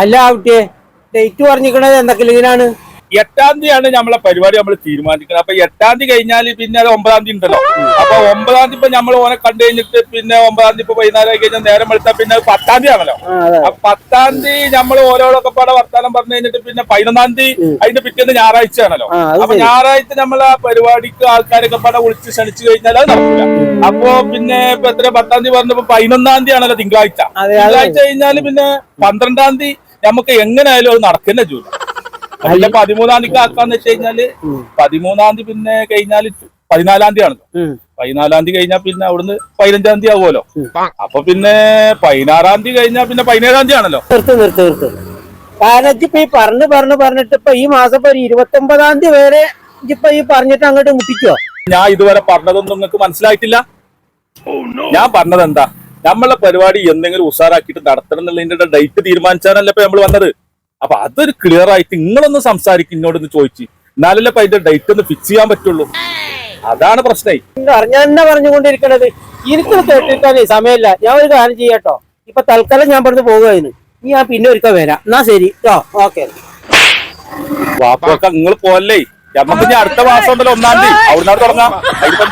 അല്ല ആവട്ടെ ഡേറ്റ് പറഞ്ഞിക്കണത് എന്തൊക്കെയാണ് എട്ടാം തീയതിയാണ് നമ്മളെ പരിപാടി നമ്മൾ തീരുമാനിക്കുന്നത്. അപ്പൊ എട്ടാം തീയതി കഴിഞ്ഞാൽ പിന്നെ അത് ഒമ്പതാം തീയതി ഉണ്ടല്ലോ. അപ്പൊ ഒമ്പതാം തീയതി ഇപ്പൊ നമ്മൾ ഓനെ കണ്ടു കഴിഞ്ഞിട്ട് പിന്നെ ഒമ്പതാം തീയതി ഇപ്പൊ വൈകുന്നേരം ആയി കഴിഞ്ഞാൽ നേരം വെളുത്താൽ പിന്നെ പത്താം തീയതി ആണല്ലോ. അപ്പൊ പത്താം തീയതി നമ്മൾ ഓരോടൊക്കെ പാടെ വർത്താനം പറഞ്ഞു കഴിഞ്ഞിട്ട് പിന്നെ പതിനൊന്നാം തീയതി അതിന്റെ പിറ്റേന്ന് ഞായറാഴ്ച ആണല്ലോ. അപ്പൊ ഞായറാഴ്ച നമ്മൾ ആ പരിപാടിക്ക് ആൾക്കാരൊക്കെ പാടെ വിളിച്ച് ക്ഷണിച്ചു കഴിഞ്ഞാൽ അത് നടക്കില്ല അപ്പൊ പിന്നെ ഇപ്പൊ എത്ര പത്താം തീയതി പറഞ്ഞപ്പോ പതിനൊന്നാം തീയതി ആണല്ലോ തിങ്കളാഴ്ച. തിങ്കളാഴ്ച കഴിഞ്ഞാൽ പിന്നെ പന്ത്രണ്ടാം തീയതി നമുക്ക് എങ്ങനെയായാലും അത് നടക്കുന്ന ജോലി അല്ല. പതിമൂന്നാം തീയതി ആക്കാന്ന് വെച്ച് കഴിഞ്ഞാൽ പതിമൂന്നാം തീയതി പിന്നെ കഴിഞ്ഞാൽ പതിനാലാം തീയതി ആണല്ലോ. പതിനാലാം തീയതി കഴിഞ്ഞാൽ പിന്നെ അവിടുന്ന് പതിനഞ്ചാം തീയതി ആവുമല്ലോ. അപ്പൊ പിന്നെ പതിനാറാം തീയതി കഴിഞ്ഞാൽ പിന്നെ പതിനേഴാം തീയതി ആണല്ലോ. നിർത്ത് നിർത്ത് നിർത്ത്. കാരണം ഇപ്പൊ ഈ പറഞ്ഞു പറഞ്ഞു പറഞ്ഞിട്ട് ഇപ്പൊ ഈ മാസം ഇപ്പൊ ഇരുപത്തി ഒമ്പതാം തീയതി വരെ ഇപ്പൊ ഈ പറഞ്ഞിട്ട് അങ്ങോട്ട് മുട്ടിക്കോ? ഞാൻ ഇതുവരെ പറഞ്ഞതൊന്നും നിങ്ങൾക്ക് മനസ്സിലായിട്ടില്ല. ഞാൻ പറഞ്ഞത് എന്താ നമ്മളെ പരിപാടി എന്തെങ്കിലും ഉഷാറാക്കിയിട്ട് നടത്തണം എന്നുള്ളതിന്റെ ഡേറ്റ് തീരുമാനിച്ചാലല്ലേ ഇപ്പൊ നമ്മൾ വന്നത്? അപ്പൊ അതൊരു ക്ലിയർ ആയിട്ട് നിങ്ങളൊന്ന് സംസാരിക്കും എന്നോടൊന്ന് ചോദിച്ചു. എന്നാലല്ലേ ഇപ്പൊ അതിന്റെ ഡേറ്റ് ഒന്ന് ഫിക്സ് ചെയ്യാൻ പറ്റുള്ളൂ. അതാണ് പ്രശ്നം. ഞാൻ എന്നാ പറഞ്ഞുകൊണ്ടിരിക്കണത്? എനിക്ക് കേട്ടിരിക്കാനേ സമയമില്ല. ഞാൻ ഒരു കാര്യം ചെയ്യട്ടോ. ഇപ്പൊ തൽക്കാലം ഞാൻ പറഞ്ഞു പോകുകയാണ് ഇനി ഞാൻ പിന്നെ ഒരിക്കൽ വരാം. എന്നാ ശരി. കേട്ടോ ഓക്കെ. വാപ്പൊക്കെ നിങ്ങൾ പോലേ നമുക്ക് ഇനി അടുത്ത മാസം ഉണ്ടല്ലോ ഒന്നാം തീയതി. അവിടുന്ന് തുടങ്ങാം. അതിപ്പോ